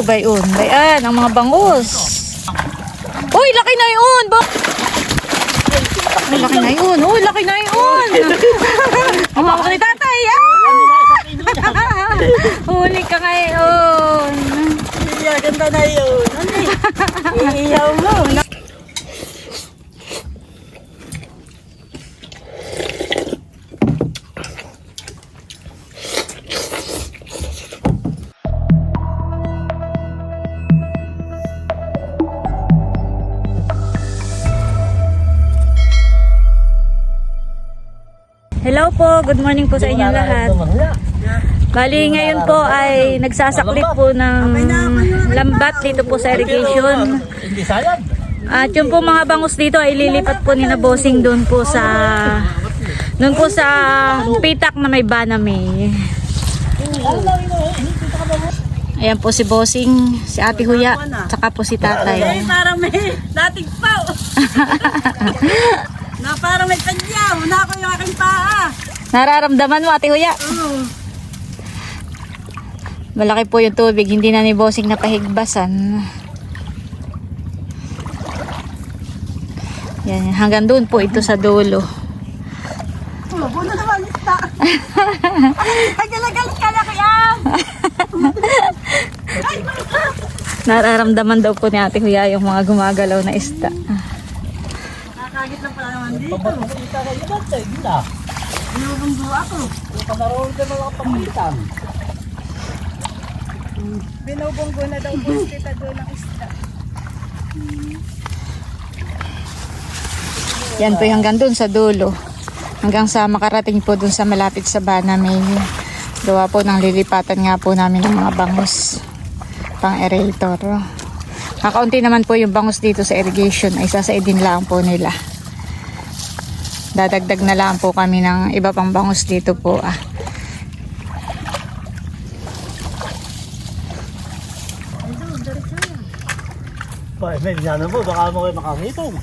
Oh, bayon. Bayan, ang mga bangus. Uy, laki na yun! Ba Uy, laki na yun. Uy, laki na yun. Ang hawak ni tatay. Ah! Huli ka ngayon. Ganda na yun. Iiyaw mo. Po, good morning po sa inyong lahat. Bali ngayon po ay nagsasaklit po ng lambat dito po sa irrigation. Hindi sayang. At yung po mga bangus dito ay lilipat po ni na bossing doon po sa doon po sa pitak na may banami. Ayan po si bossing, si ate Huya, tsaka po si tatay. parang may dating pao. na parang may tagyaw. Na ako yung aking paa. Nararamdaman mo ate Huya? Oo. Malaki po yung tubig, hindi na ni bossing napahigbasan. Yan, hanggang doon po ito sa dulo. Oh, buno naman ista. Ay, galagalit ka na kaya. Nararamdaman daw po ni ate Huya yung mga gumagalaw na isda. Nakakagit lang pala naman dito. Inubundo ako. Yung panaroon ka mga. Binubunggo na daw po kita doon ng isda. Yan po yung hanggang doon sa dulo. Hanggang sa makarating po doon sa malapit sa bana may gawa po ng lilipatan nga po namin ng mga bangus pang aerator. Kakaunti naman po yung bangus dito sa irrigation ay sasaidin lang po nila. Dadagdag na lang po kami ng iba pang bangus dito po ah. Ba, may dinyanan mo, baka mo kayo makangitong.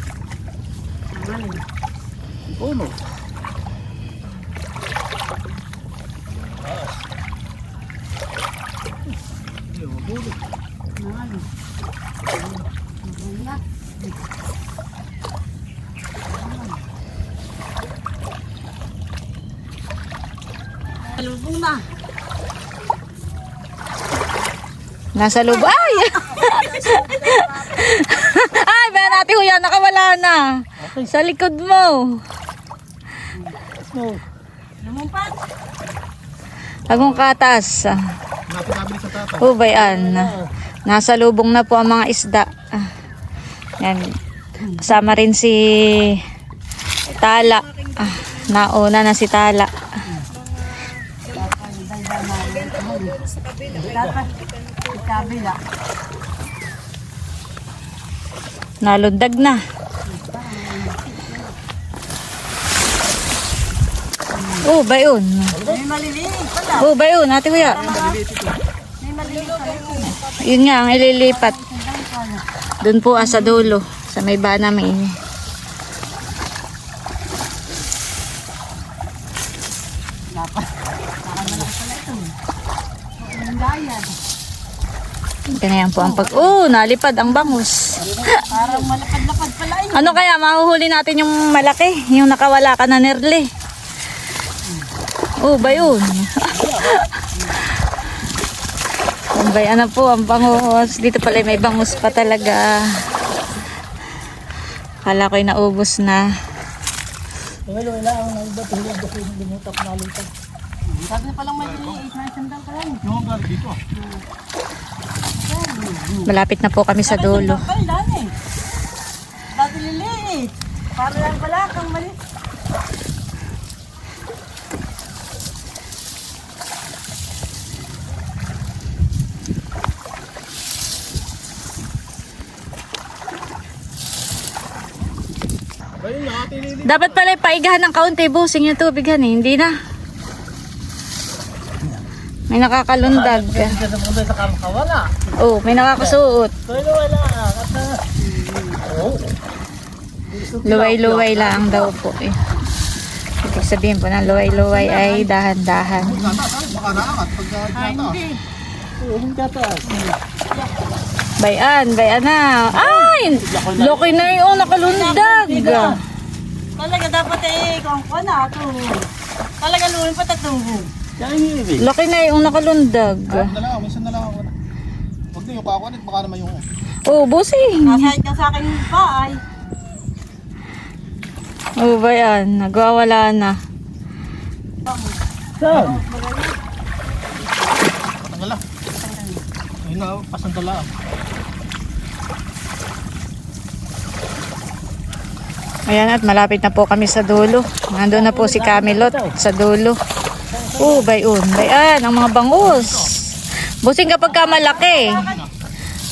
Puno. Nasa loob. Ay! Ay, ba natin huya, nakawala na. Sa likod mo. Lumumpat. Agong katas. Oh, bayan. Nasa lubong na po ang mga isda. Yan. Kasama rin si Tala. Ah, nauna na si Tala. Dapat. Kabila. Nalundag na. Oh, bayon. May maliliit pala. Oh, bayon. Ate Kuya. May maliliit pala. Yun nga, ang ililipat. Doon po ah, sa dulo. Sa may bana may Ganyan po ang pag... Oh, nalipad ang bangus. Parang malakad-lakad pala yun. Ano kaya, mahuhuli natin yung malaki, yung nakawala ka na nerle. Oh, ba yun? Ang bayan na po, ang bangus. Dito pala may bangus pa talaga. Kala ko'y naubos na. Wala, wala, ang nagbat, hindi ako lumutak na lutag. Sabi na palang maliliit. May sandal pa lang. Yung hanggang dito. Malapit na po kami sa dulo. Dati liliit. Para lang pala kang mali. Dapat pala paigahan ng kaunti, busing yung tubig han, eh. Hindi na. May nakakalundag. Sa kamakawala. Oh, may nakakasuot. Wala, kata. Oo. Luway-luway lang daw po eh. Ibig sabihin po ng luway-luway ay dahan-dahan. Bayan, bayan na. Ay! Loki na yung nakalundag. Talaga dapat eh, kung ako na ito. Talaga lumin pa ibig. Laki na yung nakalundag. na lang, minsan na lang ako na. Na yung kakuanit, baka naman yung... Oh, busing. Nasahit ka sa akin yung bahay. Oh, bayan. Nagwawala na. Saan? Patanggal lang. Ayun na, pasandala. Ayan at malapit na po kami sa dulo. Nandun na po si Camelot sa dulo. Oh, bayon. Bayan, ang mga bangus. Busing kapag ka malaki.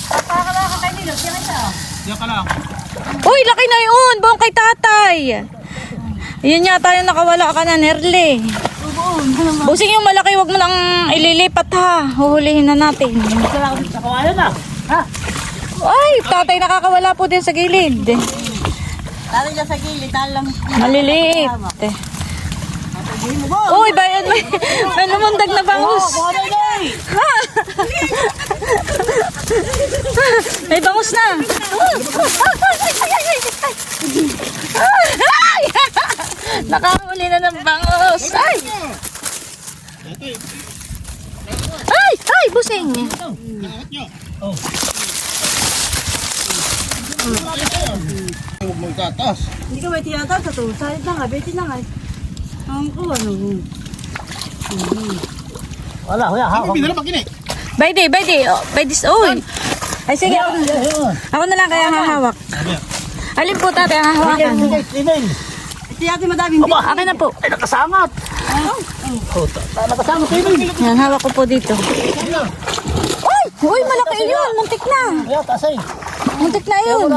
Papakalaka kay Nilo, siya kita. Diyan ka lang. Uy, laki na yun. Buong kay tatay. Yun yata yung nakawala ka na, Nerle. Busing yung malaki, wag mo nang ililipat ha. Huhulihin na natin. Kawayan na? Ha? Ay, tatay nakakawala po din sa gilid. Lalo dyan sa gilid, alam. Maliliit. Uy, bayan, may, may lumundag na bangus. Ha? May bangus na. Nakahuli na ng bangus. Ay! Ay! Ay! Busing! Huwag mo itatas. Hindi ka may tiyata sa to. Sahit na nga, beti na nga. Ang ko, ano. Wala, wala. Ha? Ako pinala pag ini. Bayde, bayde. Oh, bayde. Uy! Ay, sige. Ako, ako na lang kaya hahawak. Alin po tatay ang hahawakan? Email. Tiyata madaming bit. Akin na po. Ay, nakasangat. Oh, ta- ta- nakasangat sa email. Yan, hawak ko po dito. Uy! Uy, malaki yun. Muntik na. Muntik na yun.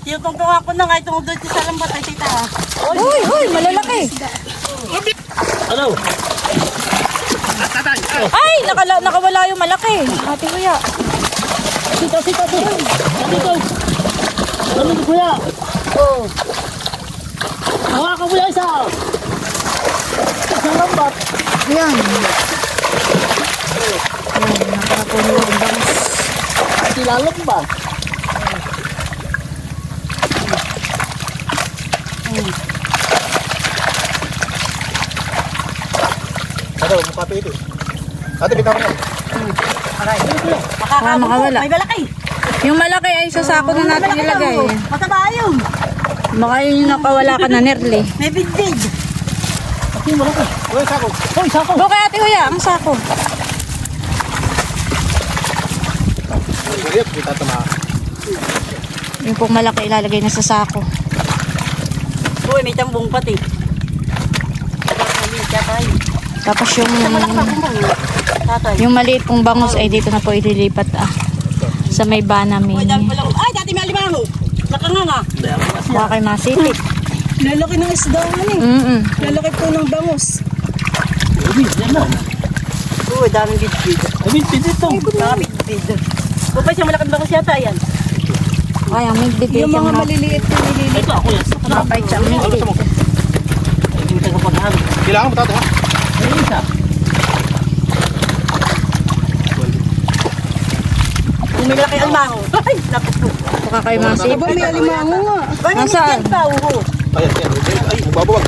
Tiyutong-tong ako na nga itong doon sa lambat ay tita. Uy, uy, malalaki. Ano? Ay, nakala, nakawala yung malaki. Ate kuya. Dito, dito, dito. Dito. Ano ni kuya? Oh. Hawakan mo yung isa. Isang lambat. Yan. Yan, nakapuno yung bangus. At ilalak ba? Ano, mukha pa ito. Ate, bitaw mo. Ah, makawala. May balaki. Yung malaki ay sa sako na natin ilagay. Mataba yun. Baka yun yung nakawala ka na, Nerly. May bidbid. Kasi malaki. Uy, sako. Hoy, sako. Buka ate kuya, ang sako. Uy, kita tama. Yung pong malaki ilalagay na sa sako. Uy, may tambong pati. Tapos yung yung maliit pong bangus ay dito na po ililipat ah. Sa may banami. Ay, dati may alimango. Nakanganga. Baka kay masipit. Lalaki ng isda nga eh. Mm Lalaki po ng bangus. Uy, yan na. Uy, daming. Ay, binti dito. Mga bidbid. Kupay siya malaking bangus yata yan. Kaya may bigay yung mga maliliit na nililiit. Ito, ako yan. Kapay siya. Ano? Ay, hindi ka kapanahan. Kailangan mo tato ha? Ay, isa. May malaki alimango. Ay, naku po. Baka kay masipit. may alimango nga. Nasaan? pa. Ayan, ayan. Ay, magbabawag.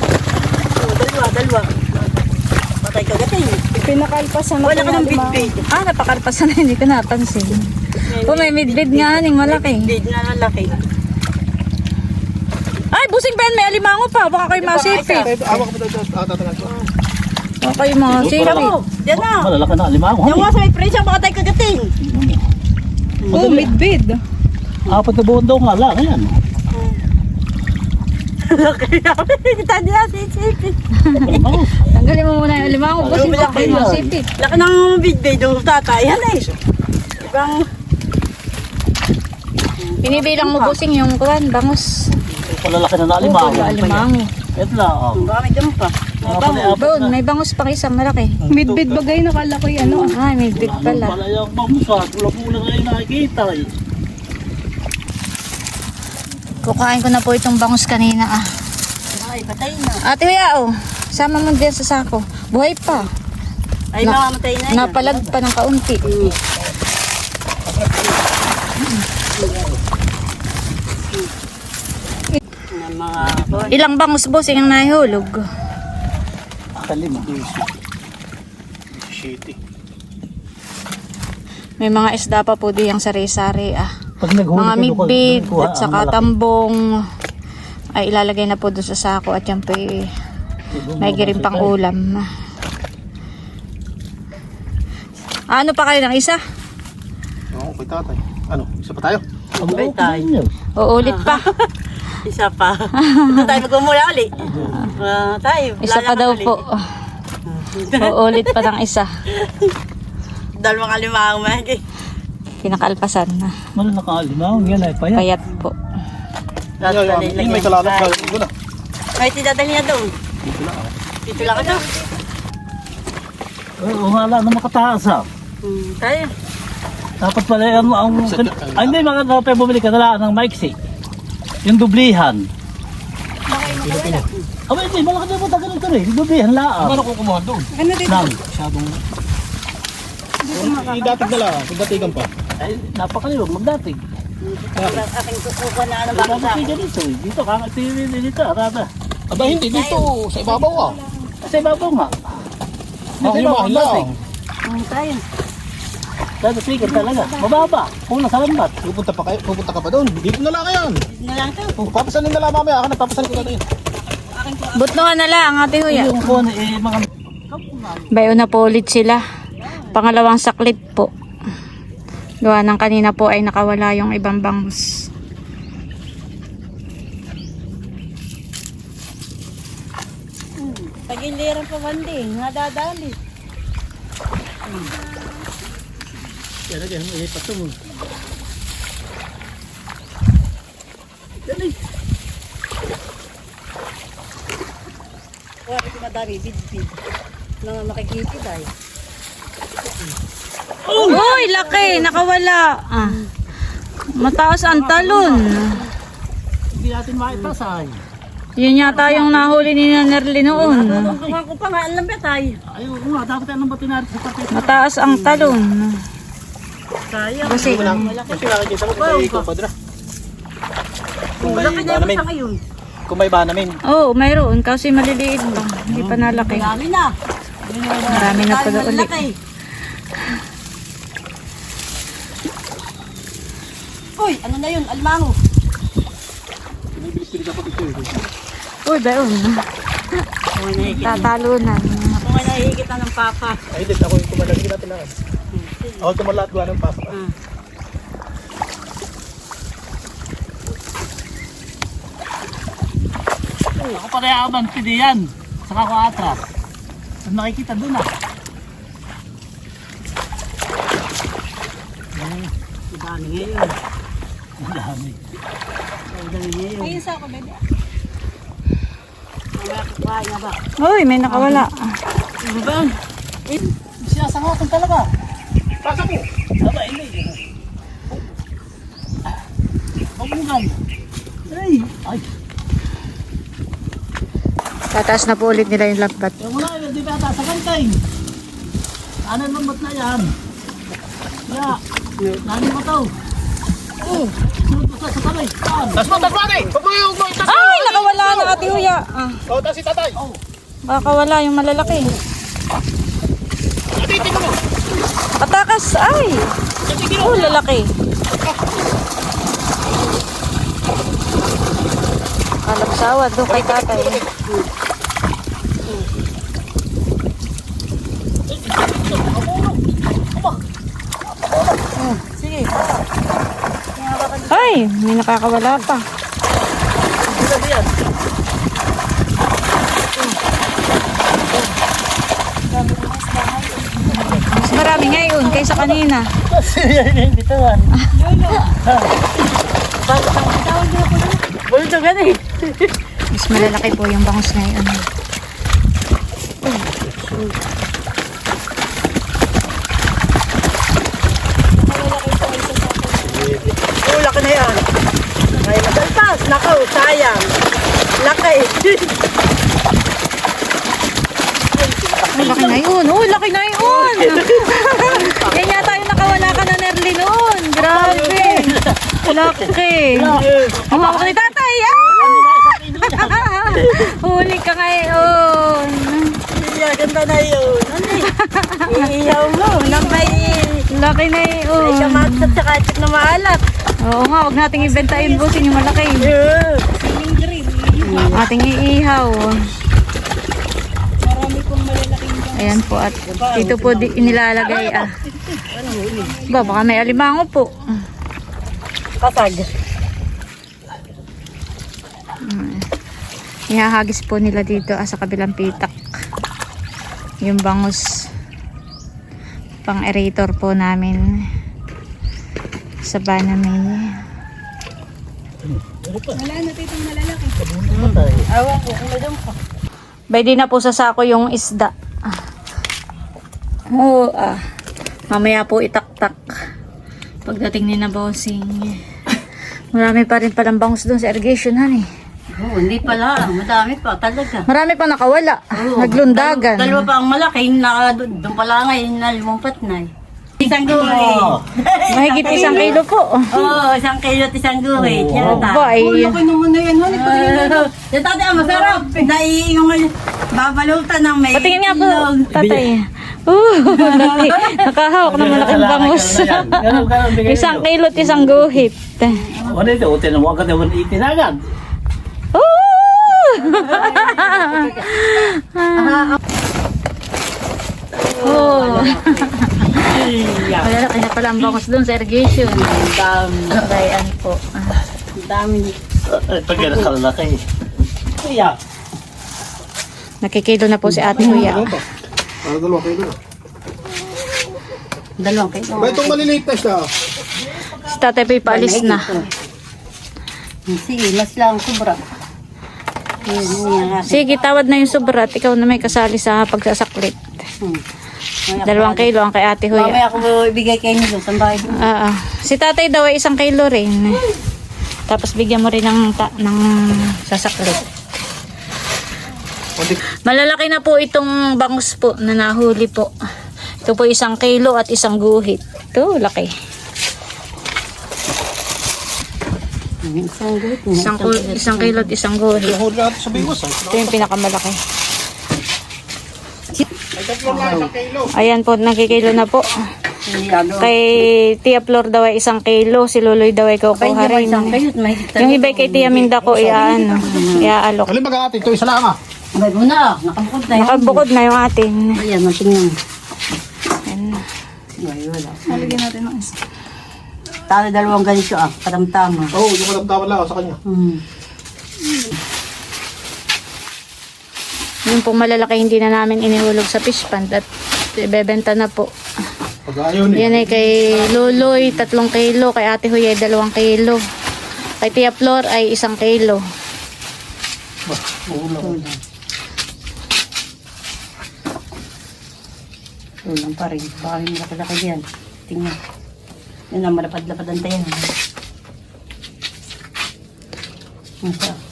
Oo, Dalawa, dalawa. Patay ka gating. Pinakalpasan Wala ka ng bidbid. Ah, napakalpasan na hindi ko napansin. Oh, may midbid nga ning malaki. Bidbid na lalaki. Ay, busing pen, may alimango pa. Baka kay masipit. Ito, awak mo dito. Ah, tatangal ko. Baka kay masipit. Ano? Yan na. Malalaki na, limango. Yung mga sa may presyo, patay ka gating. Oh, midbid. Apat na buwan daw nga lang. Ayan. Laki namin. Kita niya, sisipit. Limango. Tanggalin mo muna yung alimango. Busing baka kay masipit. Laki ng bidbid yung tatay. Yan eh. Ibang, Binibilang mo busing yung kuwan, bangus. Malalaki na na alimango. Ito na, oh. baka may dyan pa. Doon, may bangus pa isang malaki. Midbid bagay na kalaki ano. Ay, may big Ano pala. pala yung bangusan? Kulang-kulang na yung nakikita eh. Kukain ko na po itong bangus kanina ah. Ay, patay na. Ate Huya, oh. Sama mo din sa sako. Buhay pa. Ay, Na- mamamatay na yan. Napalag pa ng kaunti. Kuwan. Ilang bangus bossing ang Kalima. Shitty. May mga isda pa po diyang sari-sari ah. Pag naghuli Mga ka- midbid at saka tambong ay ilalagay na po doon sa sako at yan po eh, may giring pang ulam. Ano pa kayo ng isa? Oo, kay tatay. Ano, isa pa tayo? Ang. Uulit pa. Isa pa. Ito tayo magmumula uli. Ah, tayo. Isa pa daw lalakad po. uli. Uulit pa ng isa. Dalawang kalimang mahigit. Pinakalpasan na. Malo nakalimaw, yan ay payat. Payat po. Yun, may kalalap ka. Na. Ay, tidadali niya doon. Dito lang. ah. Dito lang ito. Ay, wala na makataas ah. Hmm, tayo. Dapat pala yan ang... Sa- Ay, hindi, mga dapat bumili ka na lang ng maiksi. Yung dublihan. Aba, hindi, malaki na po tagal ito rin. Yung dublihan laang. Ano kung kumuha doon? Ano dito? Lang. Masyadong... Idatig na lang. Pagdatigan pa. Ay, napakaliwag, magdating. Aking kukuha na Baka bangsa. kasi dito eh. Dito, kakatili dito, arada. Aba, hindi. Dito. Sa ibabaw ah. Kasi babaw nga. Mahimahin lang. Hmm, tayo. Dito, sige talaga. Mababa. Kung nasa lambat. Pupunta pa kayo. Pupunta ka pa doon. Dito na lang yan. Dito na lang ito. Oh, papasanin na lang mamaya. Ako na papasanin ko na yun. Butnuhan na lang, ate Huya. Yung kung ano, eh, mga... Bayo na po ulit sila. Pangalawang saklit po. Gawa ng kanina po ay nakawala yung ibang bangus. Pag-iliran pa bandi. Nadadali. Yan, yan, may patungo. Wala ko madami. Bid-bid. Mga makikipid ay. Uy, laki! Nakawala. Ah. Mataas ang talon. Hindi natin maipasay. Yun yata yung nahuli ni Nerly noon. Kuha ko pa nga. Alam ba tayo? Ayun nga, dapat yan ang batin natin sa kapit. Mataas ang talon. Tayo. Kasi Kasi nakikita mo kung may ikaw pa dra. Kung may Laki na yung banamin. ngayon. Kung may banamin. Oh, mayroon kasi maliliit pa. Hindi pa nalaki. Marami na. Marami na pala ulit. Uy, ano na yun? Almango. Binibilis-bilis ako dito eh. Uy, nga nahigit. Tatalunan. Ako nga nahigit na ng papa. Ay, hindi. Ako yung tumalagin natin lang. Ako tumalat gawa ng pasok. Ah. Ako pala yung aman, pili yan. Saka ako atras. Ang nakikita doon ah. Ang dami ngayon. Ang dami. Ang dami ngayon. Ayun sa ako, bebe. Nga? Uy, may nakawala. Ano ba? Sinasangatan talaga. Pasok mo! Aba, hindi. Pabungan. Ay, ay. Tataas na po ulit nila yung lambat. Yung wala, di ba ata sa kantay? Ano naman na yan? Ya, nani mo to? Oh, sa kamay. Tas mo, tas mo ate! Huwag mo yung tas mo! Ay, nakawala na ate Huya. Ah, Oh, tas si tatay! baka wala yung malalaki. Ate, tingnan mo! Patakas, ay! Oh, lalaki. Kalapsawa doon kay tatay. Sige. Ay, may nakakawala pa. Sino yan? Mas marami kaysa kanina. Yan, bitawan. Bulto ka na eh. Mas malalaki po yung bangus ngayon. Oh, laki na yan. Ay, masalpas. Nakaw, sayang. Laki. Ay, laki na yun. Oh, laki na yun. Yan yata yung nakawala ka na Nerly noon. Grabe. Laki. Hamak ni tatay. Ah! Huli ka ngayon. Iya, ganda na yun. Ano eh? Iiyaw mo. Nang may... Laki na yun. Kamatsat sa kachip na maalat. Oo nga, huwag nating ibenta yun busing yung malaki. Yeah. Ating iihaw. Ayan po at dito po di, inilalagay ah. Ba, baka may alimango po. Kasag. Ihahagis po nila dito ah, sa kabilang pitak. Yung bangus. Pang aerator po namin. Sa banana Awan ko, kung may pa. Pwede na po sa sako yung isda. Oo, ah. Mamaya po itaktak. Pagdating ni na bossing. Marami pa rin palang bangus doon sa irrigation, honey. Oo, hindi pala. Madami pa talaga. Marami pa nakawala. Naglundagan. Dalawa pa ang malaki, doon pala ngayon na lumampat na eh. Isang guri. Mahigit isang kilo po. Oo, isang kilo at isang guri. Oh, bay. naman na yan, honey. Yung tatay, ang masarap. Naiingon babalutan ng may Patingin nga po, tatay. Uh, nakahawak ng malaking bangus. Isang kilo at isang guhit. Ano ito? Utin mo agad yung itinagan. Oh. Iya. Malalaki na pala ang bangus doon sa irrigation. Dami. Bayan po. Ah. Dami. Ito gano'n kalalaki. Iya. Nakikilo na po si ate kuya. Ano? Para dalawa kayo na. Dalawang kilo. Ba itong maliliit na siya. Si tatay po ipaalis na. Sige, mas lang sobra. Sige, tawad na yung sobra at ikaw na may kasali sa pagsasaklit. Hmm. Mamaya Dalawang ko- kilo ang kay ate Huya. Mamaya ako ibigay kay Nilo sa bahay. Ah, ah. Si tatay daw ay isang kilo rin. Tapos bigyan mo rin ng, ta- ng sasaklit. Malalaki na po itong bangus po na nahuli po. Ito po isang kilo at isang guhit. Ito, laki. Isang gulit. Isang, ku- isang kilo at isang guhit. Huli natin sa Ito yung pinakamalaki. Ay, tatlo lang isang kilo. Ayan po, nakikilo na po. Kay Tia Flor daw ay isang kilo, si Luloy daw ay kukuha rin. Yung iba kay Tia Minda ko, iaano, iaalok. Alin baga ate? Ito isa lang ah. May buna, nakabukod na yan. Nakabukod na yung atin. Ayan, natingnan. Ayan. Ay, wala. Talo dalawang ganito ah, katamtama. Oo, oh, yung kalamdaman lang sa kanya. Hmm. Yung pong malalaki hindi na namin inihulog sa fish pond at ibebenta na po. Pag ayaw. Yan ay kay Luloy, tatlong kilo. Kay Ate Huy ay dalawang kilo. Kay Tia Flor ay isang kilo. Tulang pa rin. Baka yung malaki-laki yan. Tingnan. Yan ang malapad-lapad ang tayo. Ang sarap.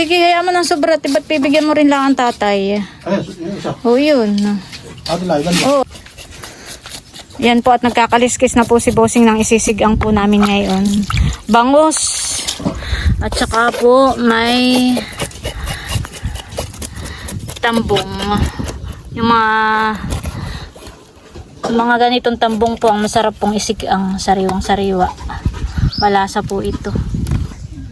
Sige, hayaan mo ng sobra. Ba't bibigyan mo rin lang ang tatay? Ayun, yung isa. O yun. Ate lang, ilan ba? Oh. Yan po at nagkakaliskis na po si Bossing ng isisigang po namin ngayon. Bangus. At saka po may tambong. Yung mga yung mga ganitong tambong po ang masarap pong isig ang sariwang sariwa. Malasa po ito.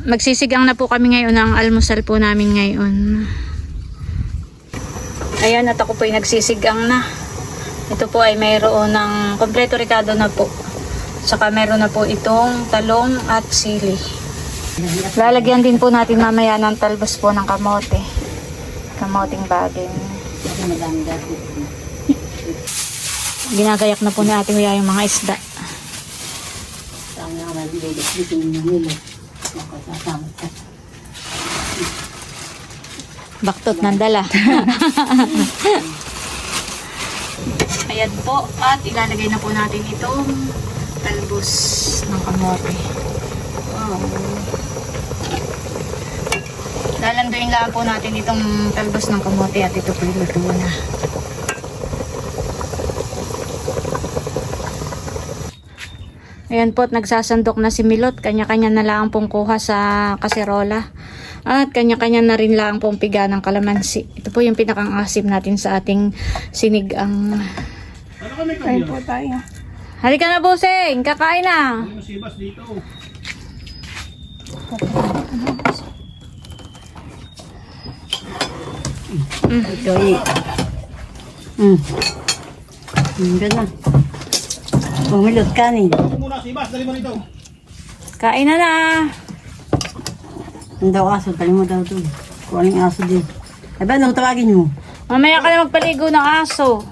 Magsisigang na po kami ngayon ng almusal po namin ngayon. Ayan at ako po ay nagsisigang na. Ito po ay mayroon ng kompleto ricado na po. Saka meron na po itong talong at sili. Lalagyan din po natin mamaya ng talbos po ng kamote. Kamoting dati. Ginagayak na po ni Ate Huya yung mga isda. Saan nga naman Makasasama ka. Baktot ng dala. Ayan po. At ilalagay na po natin itong talbos ng kamote. Wow. Lalanduin lang po natin itong talbos ng kamote at ito po yung luto na. Ayan po, at nagsasandok na si Milot. Kanya-kanya na lang pong kuha sa kaserola. At kanya-kanya na rin lang pong piga ng kalamansi. Ito po yung pinakang asim natin sa ating sinigang. Ano Kain po tayo. Halika na, Busing! Kakain na! Dito? Ito eh. Hmm. Hmm, ganda. Bumilot ka ni. Ako muna si Bas, dali mo rito. Kain na na! Ang daw aso, tali mo daw to. Kung anong aso din. Ay ba, ano tawagin mo? Mamaya ka na magpaligo ng aso.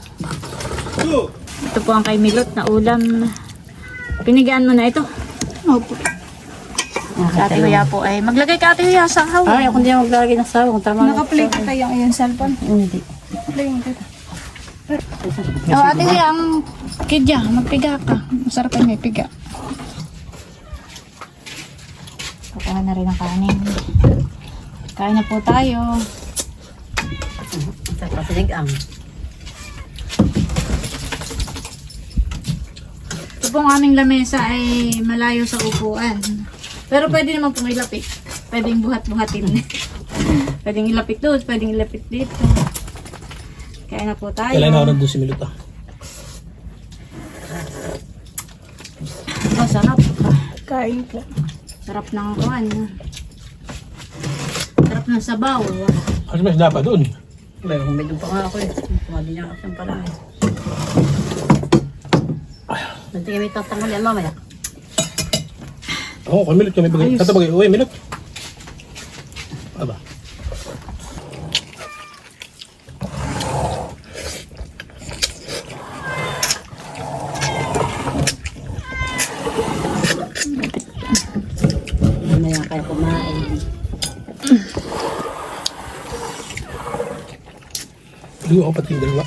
Ito po ang kay Milot na ulam. Pinigaan mo na ito. Opo. Sa ate Huya po ay maglagay ka ate Huya sa hawa. Ay, ako hindi ako maglalagay ng sawa. Kung tama Naka-play ka tayo ang iyong cellphone. Hindi. Oh, ate Huya, ang kidya, magpiga ka. Masarap ay may piga. Kukuha na rin ang kanin. Kain na po tayo. Sa pasiligang. Ito pong aming lamesa ay malayo sa upuan. Pero pwede naman pong ilapit. Pwedeng buhat-buhatin. pwedeng ilapit doon, pwedeng ilapit dito. Kaya na po tayo. Kailan na ako nandun si Milot ah. Oh, sarap. Kain po. Sarap ng kuhan. Sarap ng sabaw. Kasi mas dapat doon. May humidong pa nga ako eh. Kumali niya kasi ang parang. Nanti kami tatanggal yan mamaya. Oo, kay Milot kami bagay. Tatabagay. Uy, Milot. Aba. Mamaya kaya kumain. Ako pati yung dalawa.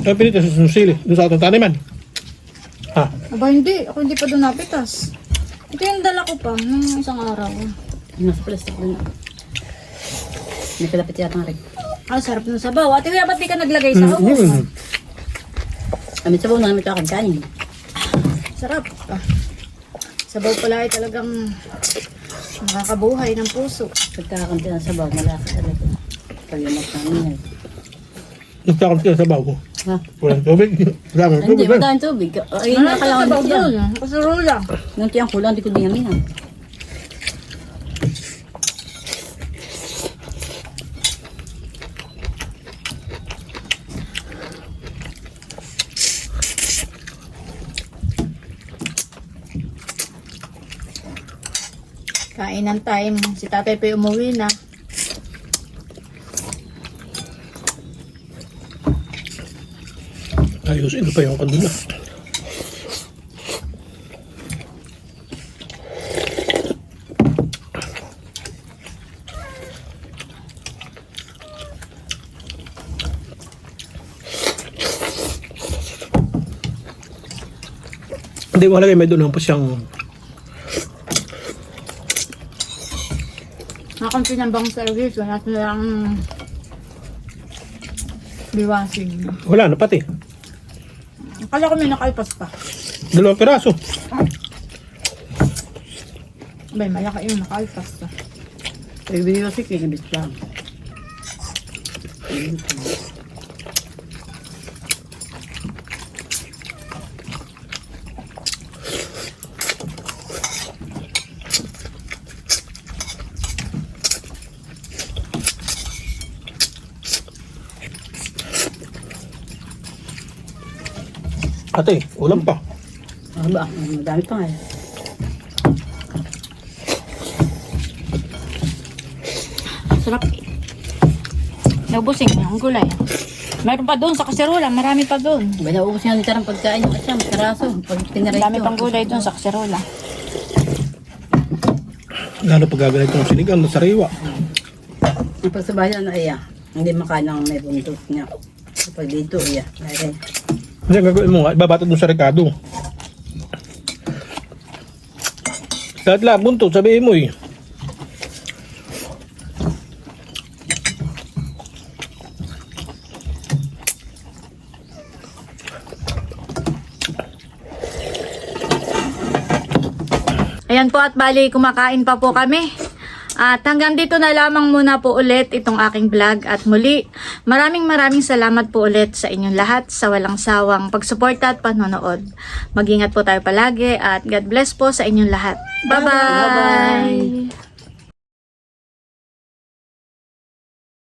Kaya pinito sa susili. Doon sa atong taniman. Ha? Aba, hindi. Ako hindi pa doon napitas. Ito yung dala ko pa nung isang araw. Nasa plastic doon. May kalapit yata nga rin. Ah, sarap ng sabaw. Ate, kaya ba't di ka naglagay sa hawak? Mm. Kami sa buong namin ito akin kanin. Sarap. Ah. Sabaw pala ay talagang nakakabuhay ng puso. Pagkakampi ng sabaw, malasa talaga. Pag-imat namin yan. Nagtakam sila sa bago. Ha? Walang tubig. Wala kang Hindi, tubig. ha? madaming tubig. Ay, Ano ang nakalangan sabaw din yan. Kasurula. Nung tiyang kulang, di ko din yamin. Kainan time. Si tatay pa umuwi na. Ayos, ito pa yung kandula. Hindi mo halagay may doon po siyang Nakampi ng bang service. Wala silang biwasing. wala na pati. Akala ko may nakalpas pa. Dalawang piraso. Bay, malaki yung nakalpas pa. Ay, video si kinabit lang. Ate, ulam pa. Ano ba? Madami pa nga. eh. Sarap. Naubusing yung gulay. Meron pa doon sa kaserola. Marami pa doon. Ba, naubos nga nito ng pagkain yung asyam, karaso. Pag tinaray Marami pang gulay doon sa kaserola. Lalo pag gaganito ng sinigang na sariwa. Ang pagsabayan na iya, hindi makain ng may buntot niya. Kapag dito, iya. Ay, hindi, gagawin mo nga. Ibabatid mo sa rekado. Lahat lahat buntot, sabihin mo eh. Ayan po at bali kumakain pa po kami. At hanggang dito na lamang muna po ulit itong aking vlog at muli maraming maraming salamat po ulit sa inyong lahat sa walang sawang pagsuporta at panonood. Mag-ingat po tayo palagi at God bless po sa inyong lahat. Bye-bye!